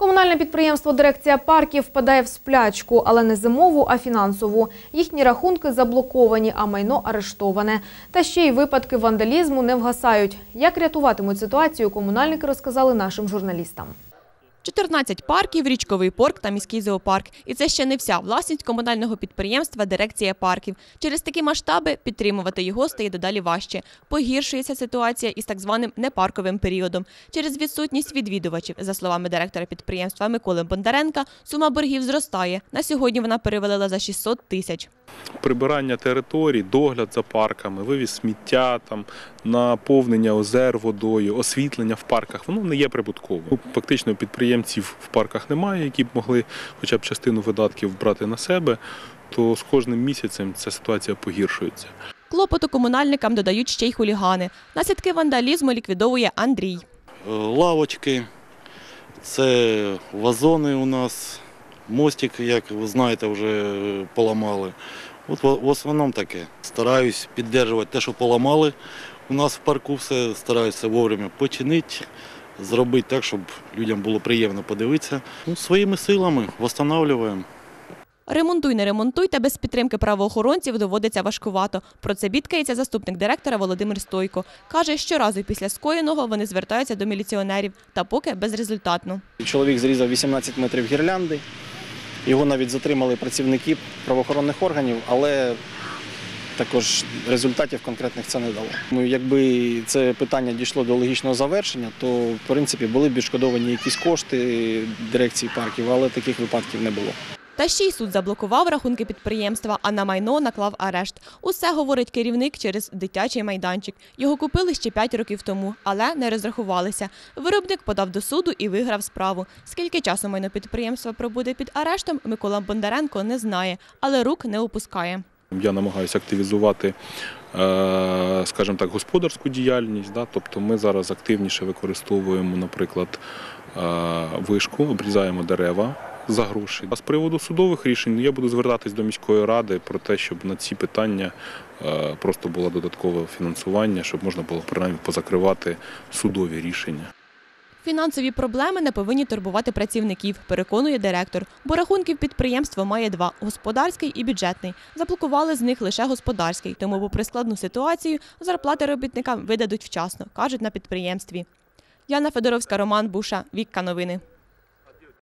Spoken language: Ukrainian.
Комунальне підприємство Дирекція парків впадає в сплячку, але не зимову, а фінансову. Їхні рахунки заблоковані, а майно арештоване. Та ще й випадки вандалізму не вгасають. Як рятуватимуть ситуацію, комунальники розказали нашим журналістам. 14 парків, річковий порк та міський зоопарк. І це ще не вся власність комунального підприємства Дирекція парків. Через такі масштаби підтримувати його стає дедалі важче. Погіршується ситуація із так званим непарковим періодом. Через відсутність відвідувачів, за словами директора підприємства Миколи Бондаренка, сума боргів зростає. На сьогодні вона перевалила за 600 тисяч. Прибирання територій, догляд за парками, вивіз сміття, там, наповнення озер водою, освітлення в парках, воно не є прибутковим. Ну, Фактично підприємців в парках немає, які б могли хоча б частину видатків брати на себе, то з кожним місяцем ця ситуація погіршується. Клопоту комунальникам додають ще й хулігани. Наслідки вандалізму ліквідовує Андрій. Е, лавочки, це вазони у нас, мостик, як ви знаєте, вже е, поламали. От в в основному таке. Стараюсь підтримувати те, що поламали. У нас в парку все стараюся вовремя починити, зробити так, щоб людям було приємно подивитися. Ну, своїми силами встановлюємо. Ремонтуй, не ремонтуй, та без підтримки правоохоронців доводиться важкувато. Про це бідкається заступник директора Володимир Стойко. Каже, щоразу після скоєного вони звертаються до міліціонерів, та поки безрезультатно. Чоловік зрізав 18 метрів гірлянди. Його навіть затримали працівники правоохоронних органів, але також результатів конкретних це не дало. Ну, якби це питання дійшло до логічного завершення, то в принципі були б відшкодовані якісь кошти дирекції парків, але таких випадків не було. Та ще й суд заблокував рахунки підприємства, а на майно наклав арешт. Усе говорить керівник через дитячий майданчик. Його купили ще 5 років тому, але не розрахувалися. Виробник подав до суду і виграв справу. Скільки часу майно підприємства пробуде під арештом, Микола Бондаренко не знає, але рук не опускає. Я намагаюся активізувати, е, скажімо так, господарську діяльність. Да? Тобто ми зараз активніше використовуємо, наприклад, е, вишку, обрізаємо дерева за гроші. А з приводу судових рішень я буду звертатись до міської ради про те, щоб на ці питання е, просто було додаткове фінансування, щоб можна було принаймні позакривати судові рішення. Фінансові проблеми не повинні турбувати працівників, переконує директор. Бо рахунків підприємство має два господарський і бюджетний. Заблокували з них лише господарський, тому попри складну ситуацію зарплати робітникам видадуть вчасно, кажуть на підприємстві. Яна Федоровська, Роман Буша, Вікка Новини.